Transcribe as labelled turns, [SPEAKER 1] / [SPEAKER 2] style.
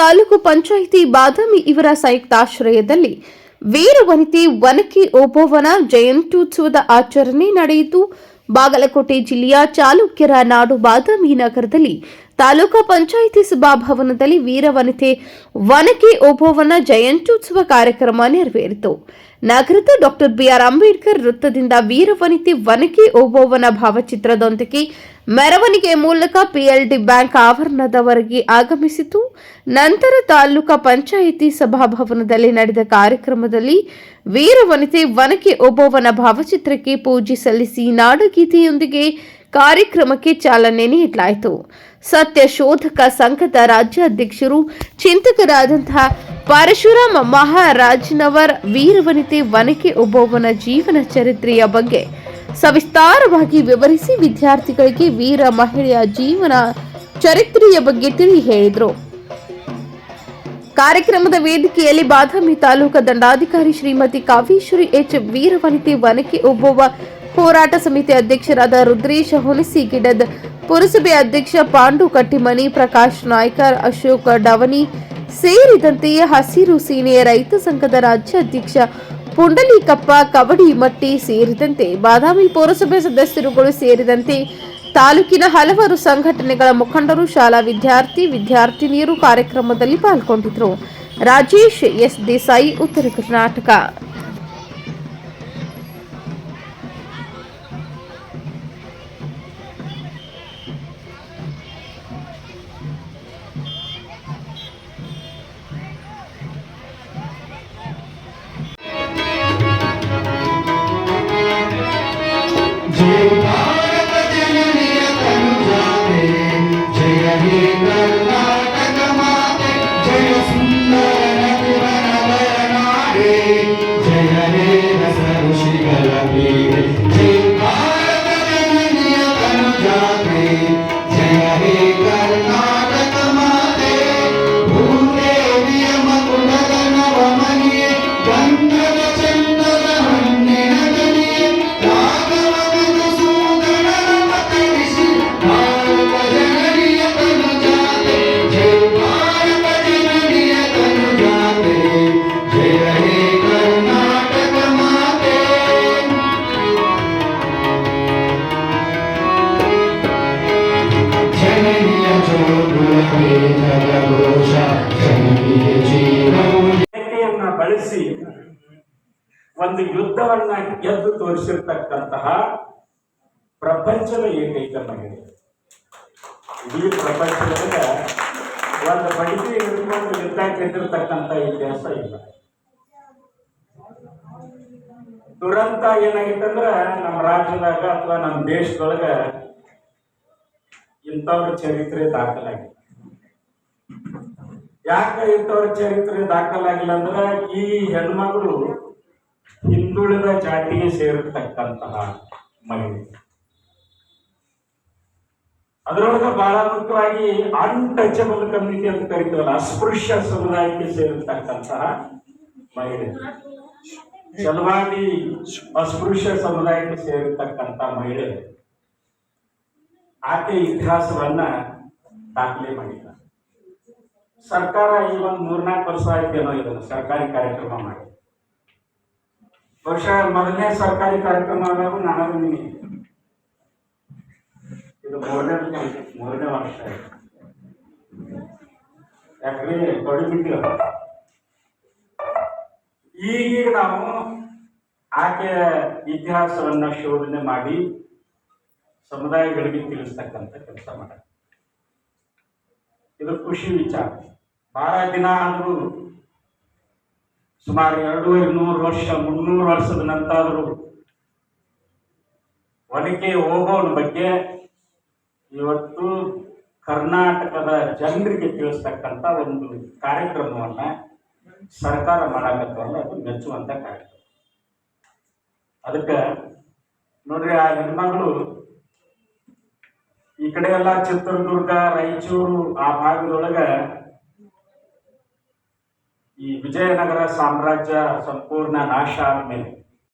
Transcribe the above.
[SPEAKER 1] ತಾಲೂಕು ಪಂಚಾಯಿತಿ ಬಾದಾಮಿ ಇವರ ಸಂಯುಕ್ತಾಶ್ರಯದಲ್ಲಿ ವೀರವನಿತೆ ವನಕಿ ಓಬವ್ವನ ಜಯಂತ್ಯುತ್ಸವದ ಆಚರಣೆ ನಡೆಯಿತು. ಬಾಗಲಕೋಟೆ ಜಿಲ್ಲೆಯ ಚಾಲುಕ್ಯರ ನಾಡು ಬಾದಾಮಿ ನಗರದಲ್ಲಿ ತಾಲೂಕಾ ಪಂಚಾಯಿತಿ ಸಭಾಭವನದಲ್ಲಿ ವೀರವನಿತೆ ವನಕೆ ಓಬವ್ವನ ಜಯಂತ್ಯುತ್ಸವ ಕಾರ್ಯಕ್ರಮ ನೆರವೇರಿತು. ನಗರದ ಡಾಕ್ಟರ್ ಬಿಆರ್ ಅಂಬೇಡ್ಕರ್ ವೃತ್ತದಿಂದ ವೀರವನಿತೆ ವನಕೆ ಓಬವ್ವನ ಭಾವಚಿತ್ರದೊಂದಿಗೆ ಮೆರವಣಿಗೆ ಮೂಲಕ ಪಿಎಲ್ಡಿ ಬ್ಯಾಂಕ್ ಆವರಣದವರೆಗೆ ಆಗಮಿಸಿತು. ನಂತರ ತಾಲೂಕಾ ಪಂಚಾಯಿತಿ ಸಭಾಭವನದಲ್ಲಿ ನಡೆದ ಕಾರ್ಯಕ್ರಮದಲ್ಲಿ ವೀರವನಿತೆ ವನಕೆ ಓಬವ್ವನ ಭಾವಚಿತ್ರಕ್ಕೆ ಪೂಜೆ ಸಲ್ಲಿಸಿ ನಾಡಗೀತೆಯೊಂದಿಗೆ ಕಾರ್ಯಕ್ರಮಕ್ಕೆ ಚಾಲನೆ ನೀಡಲಾಯಿತು. ಸತ್ಯ ಶೋಧಕ ಸಂಘದ ರಾಜ್ಯಾಧ್ಯಕ್ಷರು, ಚಿಂತಕರಾದಂತಹ ಪರಶುರಾಮ ಮಹಾರಾಜ್ನವರ್ ವೀರವನಿತೆ ವನಕೆ ಒಬ್ಬೊಬ್ಬನ ಜೀವನ ಚರಿತ್ರೆಯ ಬಗ್ಗೆ ಸವಿಸ್ತಾರವಾಗಿ ವಿವರಿಸಿ ವಿದ್ಯಾರ್ಥಿಗಳಿಗೆ ವೀರ ಮಹಿಳೆಯ ಜೀವನ ಚರಿತ್ರೆಯ ಬಗ್ಗೆ ತಿಳಿ ಹೇಳಿದರು ಕಾರ್ಯಕ್ರಮದ ವೇದಿಕೆಯಲ್ಲಿ ಬಾದಾಮಿ ತಾಲೂಕಾ ದಂಡಾಧಿಕಾರಿ ಶ್ರೀಮತಿ ಕಾವೇಶ್ವರಿ ಎಚ್ ವೀರವನಿತೆ ವನಕೆ ಒಬ್ಬವ ಹೋರಾಟ ಸಮಿತಿ ಅಧ್ಯಕ್ಷರಾದ ರುದ್ರೇಶ್ ರುದ್ರೇಶ ಹುಣಸಿಗಿಡದ್ ಪುರಸಭೆ ಅಧ್ಯಕ್ಷ ಪಾಂಡು ಕಟ್ಟಿಮನಿ, ಪ್ರಕಾಶ್ ನಾಯ್ಕರ್, ಅಶೋಕ್ ಡವನಿ ಸೇರಿದಂತೆ ಹಸಿರು ಸೇನೆಯ ರೈತ ಸಂಘದ ರಾಜ್ಯಾಧ್ಯಕ್ಷ ಪುಂಡಲೀಕಪ್ಪ ಕವಡಿಮಟ್ಟಿ ಸೇರಿದಂತೆ ಬಾದಾಮಿ ಪುರಸಭೆ ಸದಸ್ಯರುಗಳು ಸೇರಿದಂತೆ ತಾಲೂಕಿನ ಹಲವಾರು ಸಂಘಟನೆಗಳ ಮುಖಂಡರು, ಶಾಲಾ ವಿದ್ಯಾರ್ಥಿ, ವಿದ್ಯಾರ್ಥಿನಿಯರು ಕಾರ್ಯಕ್ರಮದಲ್ಲಿ ಪಾಲ್ಗೊಂಡಿದ್ದರು. ರಾಜೇಶ್ ಎಸ್ ದೇಸಾಯಿ, ಉತ್ತರ ಕರ್ನಾಟಕ.
[SPEAKER 2] Yes. ಯುದ್ಧವನ್ನ ಗೆದ್ದು ತೋರಿಸಿರ್ತಕ್ಕಂತಹ ಪ್ರಪಂಚದ ಏಕೈಕ ಮಹಿಳೆ ಇಡೀ ಪ್ರಪಂಚದಾಗ ಒಂದು ಬಡಿಗೆ ಹಿಡ್ಕೊಂಡು ಯುದ್ಧ ಇತಿಹಾಸ ಇಲ್ಲ. ದುರಂತ ಏನಾಗಿತ್ತಂದ್ರ ನಮ್ಮ ರಾಜ್ಯದಾಗ ಅಥವಾ ನಮ್ಮ ದೇಶದೊಳಗ ಇಂಥವ್ರ ಚರಿತ್ರೆ ದಾಖಲಾಗಿದೆ. ಯಾಕೆ ಇಂಥವ್ರ ಚರಿತ್ರೆ ದಾಖಲಾಗಿಲ್ಲ ಅಂದ್ರೆ ಈ ಹೆಣ್ಮಗಳು ಹಿಂದುಳಿದ ಜಾತಿಗೆ ಸೇರತಕ್ಕಂತಹ ಮಹಿಳೆ. ಅದರೊಳಗೆ ಬಹಳ ಮುಖ್ಯವಾಗಿ ಅನ್ಟಚಬಲ್ ಕಮ್ಯುನಿಟಿ ಅಂತ ಕರಿತೀವಲ್ಲ, ಅಸ್ಪೃಶ್ಯ ಸಮುದಾಯಕ್ಕೆ ಸೇರಿರ್ತಕ್ಕಂತಹ ಮಹಿಳೆ. ಚಲವಾದಿ ಅಸ್ಪೃಶ್ಯ ಸಮುದಾಯಕ್ಕೆ ಸೇರಿರ್ತಕ್ಕಂಥ ಮಹಿಳೆ. ಆಕೆ ಇತಿಹಾಸವನ್ನ ದಾಖಲೆ ಮಾಡಿಲ್ಲ ಸರ್ಕಾರ ಈ ಒಂದು ಮೂರ್ನಾಲ್ಕು ವರ್ಷ ಆಯ್ತೇನೋ ಇದನ್ನು ಸರ್ಕಾರಿ ಕಾರ್ಯಕ್ರಮ ಮಾಡಿ ಬಹುಶಃ ಮೊದಲನೇ ಸರ್ಕಾರಿ ಕಾರ್ಯಕ್ರಮ ಆದಾಗ ನಾನು ಇದು ಮೂರನೇ ಮೂರನೇ ವರ್ಷ. ಯಾಕಂದ್ರೆ ಈಗೀಗ ನಾವು ಆಕೆಯ ಇತಿಹಾಸವನ್ನು ಶೋಧನೆ ಮಾಡಿ ಸಮುದಾಯಗಳಿಗೆ ತಿಳಿಸ್ತಕ್ಕಂಥ ಕೆಲಸ ಮಾಡ ಇದು ಖುಷಿ ವಿಚಾರ. ಬಹಳ ದಿನ ಆದರೂ ಸುಮಾರು ಎರಡೂವರೆ ನೂರು ವರ್ಷ, ಮುನ್ನೂರು ವರ್ಷದ ನಂತರ ಒನಕೆ ಓಬವ್ವನ ಬಗ್ಗೆ ಇವತ್ತು ಕರ್ನಾಟಕದ ಜನರಿಗೆ ತಿಳಿಸ್ತಕ್ಕಂಥ ಒಂದು ಕಾರ್ಯಕ್ರಮವನ್ನ ಸರ್ಕಾರ ಮಾಡಾಕತ್ತವಲ್ಲ ಅದು ಮೆಚ್ಚುವಂಥ ಕಾರ್ಯಕ್ರಮ. ಅದಕ್ಕೆ ನೋಡ್ರಿ, ಆ ಹೆಣ್ಮಗಳು ಈ ಕಡೆ ಎಲ್ಲ ಚಿತ್ರದುರ್ಗ, ರಾಯಚೂರು, ಆ ಭಾಗದೊಳಗ ಈ ವಿಜಯನಗರ ಸಾಮ್ರಾಜ್ಯ ಸಂಪೂರ್ಣ ನಾಶ ಆದ್ಮೇಲೆ